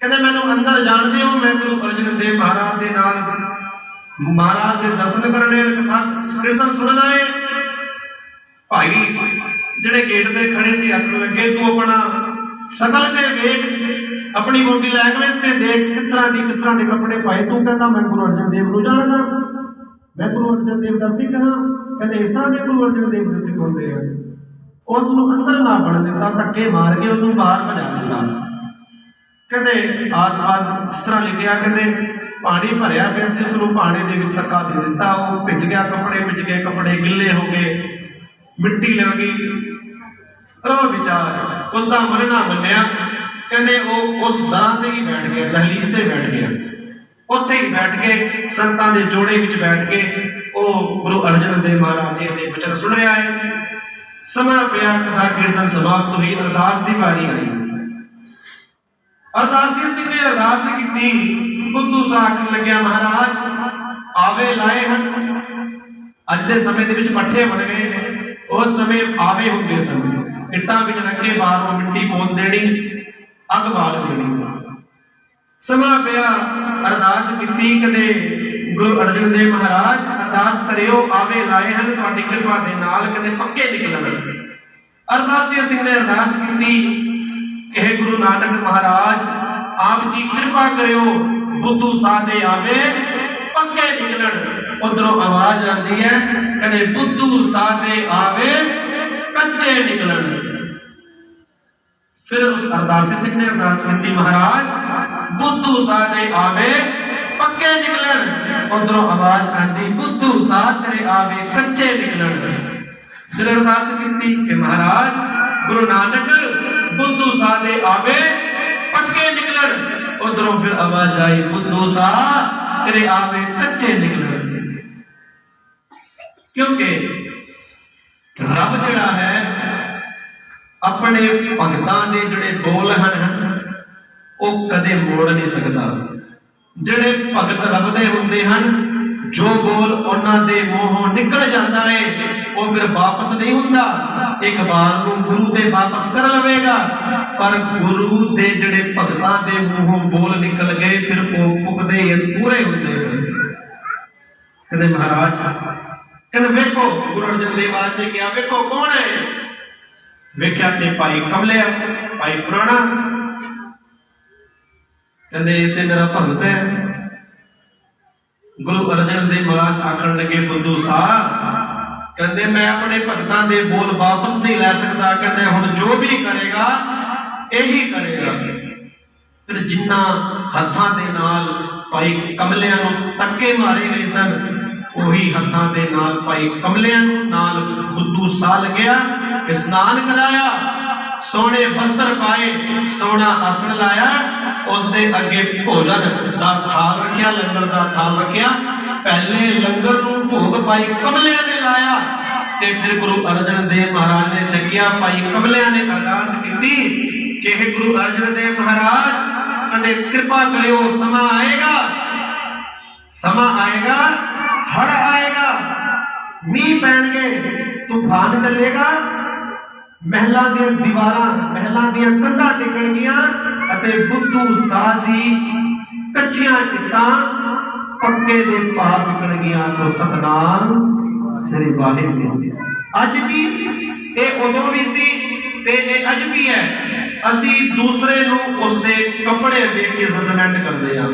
ਕਹਿੰਦੇ, ਮੈਨੂੰ ਅੰਦਰ ਜਾਣਦੇ ਹੋ ਮੈਂ ਗੁਰੂ ਅਰਜਨ ਦੇਵ ਮਹਾਰਾਜ ਦੇ ਨਾਲ ਮਹਾਰਾਜ ਦੇ ਦਰਸ਼ਨ ਕਰਨੇ ਕਥਾ ਕੀਰਤਨ ਸੁਣਨਾ ਹੈ ਭਾਈ ਜਿਹੜੇ ਗੇਟ ਤੇ ਖੜੇ ਸੀ ਆਖਣ ਲੱਗੇ, ਤੂੰ ਆਪਣਾ ਸ਼ਕਲ ਤੇ ਵੇਖ, ਆਪਣੀ ਬੋਡੀ ਲੈਂਗੁਏਜ ਤੇ ਦੇਖ, ਕਿਸ ਤਰ੍ਹਾਂ ਦੀ, ਕਿਸ ਤਰ੍ਹਾਂ ਦੇ ਕੱਪੜੇ ਪਾਏ। ਤੂੰ ਕਹਿੰਦਾ, ਮੈਂ ਗੁਰੂ ਅਰਜਨ ਦੇਵ ਨੂੰ ਜਾਣਦਾ। ਮੈਂ ਗੁਰੂ ਅਰਜਨ ਦੇਵ ਦਾ ਸਿੱਖ ਹਾਂ। ਕਹਿੰਦੇ, ਇਸ ਤਰ੍ਹਾਂ ਦੇ ਗੁਰੂ ਅਰਜਨ ਦੇਵ ਦੇ ਸਿੱਖ ਹੁੰਦੇ ਆ। ਉਸ ਨੂੰ ਅੰਦਰ ਨਾ ਵੜਨ ਦਿੱਤਾ, ਧੱਕੇ ਮਾਰ ਕੇ ਉਹਨੂੰ ਬਾਹਰ ਭਜਾ ਦਿੱਤਾ। ਕਹਿੰਦੇ ਆਸ-ਪਾਸ ਇਸ ਤਰ੍ਹਾਂ ਲਿਖਿਆ, ਕਹਿੰਦੇ ਪਾਣੀ ਭਰਿਆ ਪਿਆ ਸੀ ਉਸ ਨੂੰ ਪਾਣੀ ਦੇ ਵਿੱਚ ਧੱਕਾ ਦੇ ਦਿੱਤਾ। ਉਹ ਭਿੱਜ ਗਿਆ ਕੱਪੜੇ, ਭਿੱਜ ਗਏ ਕੱਪੜੇ, ਗਿੱਲੇ ਹੋ ਗਏ, ਮਿੱਟੀ ਲੱਗ ਗਈ। ਰੋ ਵਿਚਾਰ ਉਸ ਦਾ ਮਨ ਨਾ ਮੰਨਿਆ। ਕਹਿੰਦੇ ਉਹ ਉਸ ਦਾਂ ਤੇ ਹੀ ਬੈਠ ਗਿਆ, ਦਹਲੀਜ਼ ਤੇ ਬੈਠ ਗਿਆ। ਉੱਥੇ ਹੀ ਬੈਠ ਕੇ ਸੰਤਾਂ ਦੇ ਜੋੜੇ ਵਿੱਚ ਬੈਠ ਕੇ ਉਹ ਗੁਰੂ ਅਰਜਨ ਦੇਵ ਮਹਾਰਾਜ ਜੀ ਦੇ ਬਚਨ ਸੁਣ ਰਿਹਾ ਹੈ। ਸਮਾਂ ਪਿਆ ਕਥਾ ਕੀਰਤਨ ਸਮਾਪਤ ਹੋਈ, ਅਰਦਾਸ ਦੀ ਵਾਰੀ ਆਈ। ਅਰਦਾਸੀ ਸਿੰਘ ਨੇ ਅਰਦਾਸ ਕੀਤੀ? ਬੁੱਧੂ ਸਾਖਣ ਲੱਗਿਆ ਮਹਾਰਾਜ, ਆਵੇ ਲਾਏ ਹਨ। ਅੱਜ ਦੇ ਸਮੇਂ ਦੇ ਵਿੱਚ ਪੱਠੇ ਬਣ ਗਏ ਉਸ ਸਮੇਂ ਆਵੇ ਹੁੰਦੇ ਸਨ। ਇੱਟਾਂ ਵਿੱਚ ਰੱਖੇ ਬਾਹਰੋਂ ਮਿੱਟੀ ਪੋਤ ਦੇਣੀ, ਅੱਗ ਬਾਲ ਦੇਣੀ। ਸਮਾਂ ਪਿਆ ਅਰਦਾਸ ਕੀਤੀ ਕਦੇ, ਗੁਰੂ ਅਰਜਨ ਦੇਵ ਮਹਾਰਾਜ, ਅਰਦਾਸ ਕਰਿਓ, ਆਵੇ ਲਾਏ ਹਨ। ਤੁਹਾਡੀ ਕਿਰਪਾ ਦੇ ਨਾਲ ਕਦੇ ਪੱਕੇ ਨਿਕਲਣ। ਅਰਦਾਸੀ ਸਿੰਘ ਨੇ ਅਰਦਾਸ ਕੀਤੀ? ਕਿ हे ਗੁਰੂ ਨਾਨਕ ਮਹਾਰਾਜ ਆਪ ਜੀ ਕਿਰਪਾ ਕਰਿਓ ਬੁੱਧੂ ਸਾਦੇ ਆਵੇ ਪੱਕੇ ਨਿਕਲਣ ਉਧਰੋਂ ਆਵਾਜ਼ ਆਉਂਦੀ ਹੈ ਕਹਿੰਦੇ ਬੁੱਧੂ ਸਾਦੇ ਆਵੇ ਕੱਚੇ ਨਿਕਲਣ ਫਿਰ ਉਸ ਅਰਦਾਸੀ ਸਿੰਘ ਨੇ ਅਰਦਾਸ ਕੀਤੀ ਮਹਾਰਾਜ ਬੁੱਧੂ ਸਾਦੇ ਆਵੇ ਪੱਕੇ ਨਿਕਲਣ ਉਧਰੋਂ ਆਵਾਜ਼ ਆਂਦੀ ਬੁੱਧੂ ਸਾਧ ਤੇਰੇ ਆਵੇ ਕੱਚੇ ਨਿਕਲਣ ਫਿਰ ਅਰਦਾਸ ਕੀਤੀ ਕਿ ਮਹਾਰਾਜ ਗੁਰੂ ਨਾਨਕ ਆਵੇ ਪੱਕੇ ਨਿਕਲਣ ਉਧਰੋਂ ਫਿਰ ਆਵਾਜ਼ ਆਈ ਬੁੱਧੂ ਤੇਰੇ ਆਵੇ ਕੱਚੇ ਨਿਕਲਣ ਕਿਉਂਕਿ ਰੱਬ ਜਿਹੜਾ ਹੈ ਆਪਣੇ ਭਗਤਾਂ ਦੇ ਜਿਹੜੇ ਬੋਲ ਹਨ ਉਹ ਕਦੇ ਮੋੜ ਨਹੀਂ ਸਕਦਾ ਜਿਹੜੇ ਭਗਤ ਰੱਬ ਦੇ ਹੁੰਦੇ ਹਨ ਜੋ ਬੋਲ ਉਹਨਾਂ ਦੇ ਮੂੰਹੋਂ ਨਿਕਲ ਜਾਂਦਾ ਹੈ ਉਹ ਫਿਰ ਵਾਪਸ ਨਹੀਂ ਹੁੰਦਾ। ਇੱਕ ਵਾਰ ਨੂੰ ਗੁਰੂ ਤੇ ਵਾਪਸ ਕਰ ਲਵੇਗਾ। ਪਰ ਗੁਰੂ ਦੇ ਜਿਹੜੇ ਭਗਤਾਂ ਦੇ ਮੂੰਹੋਂ ਬੋਲ ਨਿਕਲ ਗਏ, ਫਿਰ ਉਹ ਪੁੱਗਦੇ ਹੀ ਪੂਰੇ ਹੁੰਦੇ ਕਹਿੰਦੇ ਮਹਾਰਾਜ, ਕਹਿੰਦੇ ਵੇਖੋ, ਗੁਰੂ ਅਰਜਨ ਦੇਵ ਮਹਾਰਾਜ ਨੇ ਕਿਹਾ, ਵੇਖੋ ਕੌਣ ਹੈ? ਵੇਖਿਆ ਤੇ ਭਾਈ ਕਮਲਿਆ, ਭਾਈ ਪੁਰਾਣਾ। ਕਹਿੰਦੇ, ਇਹ ਤੇ ਮੇਰਾ ਭਗਤ ਹੈ। ਗੁਰੂ ਅਰਜਨ ਦੇਵ ਮਹਾਰਾਜ ਆਖਣ ਲੱਗੇ, ਬੁੱਧੂ ਸਾਹਿਬ ਕਹਿੰਦੇ ਮੈਂ ਆਪਣੇ ਭਗਤਾਂ ਦੇ ਬੋਲ ਵਾਪਸ ਨਹੀਂ ਲੈ ਸਕਦਾ। ਕਹਿੰਦੇ ਹੁਣ ਜੋ ਵੀ ਕਰੇਗਾ, ਇਹੀ ਕਰੇਗਾ। ਫਿਰ ਜਿੰਨਾ ਹੱਥਾਂ ਦੇ ਨਾਲ ਭਾਈ ਕਮਲਿਆਂ ਨੂੰ ਤੱਕੇ ਮਾਰੇ ਗਏ ਸਨ, ਉਹੀ ਹੱਥਾਂ ਦੇ ਨਾਲ ਭਾਈ ਕਮਲਿਆਂ ਨੂੰ ਨਾਲ ਬੁੱਧੂ ਸਾਹ ਲੱਗਿਆ ਇਸਨਾਨ ਕਰਾਇਆ, ਸੋਹਣੇ ਵਸਤਰ ਪਾਏ, ਸੋਹਣਾ ਆਸਣ ਲਾਇਆ ਉਸ ਦੇ ਅੱਗੇ ਭੋਜਨ ਦਾ ਥਾਲ ਰੱਖਿਆ, ਲੰਗਰ ਦਾ ਥਾਲ ਰੱਖਿਆ। ਪਹਿਲੇ ਲੰਗਰ ਨੂੰ ਭੋਗ ਭਾਈ ਕਮਲਿਆਂ ਨੇ ਲਾਇਆ ਤੇ ਫਿਰ ਗੁਰੂ ਅਰਜਨ ਦੇਵ ਮਹਾਰਾਜ ਨੇ ਛਕਿਆ ਭਾਈ ਕਮਲਿਆਂ ਨੇ ਅਰਦਾਸ ਕੀਤੀ ਕਿ ਇਹ ਗੁਰੂ ਅਰਜਨ ਦੇਵ ਮਹਾਰਾਜ ਕਦੇ ਕਿਰਪਾ ਕਰਿਓ, ਸਮਾਂ ਆਏਗਾ। ਸਮਾਂ ਆਏਗਾ ਹੜ ਆਏਗਾ, ਮੀਂਹ ਪੈਣਗੇ, ਤੂਫਾਨ ਚੱਲੇਗਾ। ਮਹਿਲਾਂ ਦੀਆਂ ਦੀਵਾਰਾਂ, ਮਹਿਲਾਂ ਦੀਆਂ ਕੰਧਾਂ ਟਿਕਣਗੀਆਂ ਅਤੇ ਬੁੱਧੂ ਸਾਹ ਦੀ ਕੱਚੀਆਂ ਇੱਟਾਂ ਪੱਕੇ ਦੇ ਭਾਰ ਵਿਕਣਗੀਆਂ ਕੋ ਸਤਨਾਮ ਸ੍ਰੀ ਵਾਹਿਗੁਰੂ ਅੱਜ ਵੀ ਇਹ ਉਦੋਂ ਵੀ ਸੀ ਤੇ ਇਹ ਅੱਜ ਵੀ ਹੈ। ਅਸੀਂ ਦੂਸਰੇ ਨੂੰ ਉਸਦੇ ਕੱਪੜੇ ਵੇਖ ਕੇ ਜਜਮੈਂਟ ਕਰਦੇ ਹਾਂ।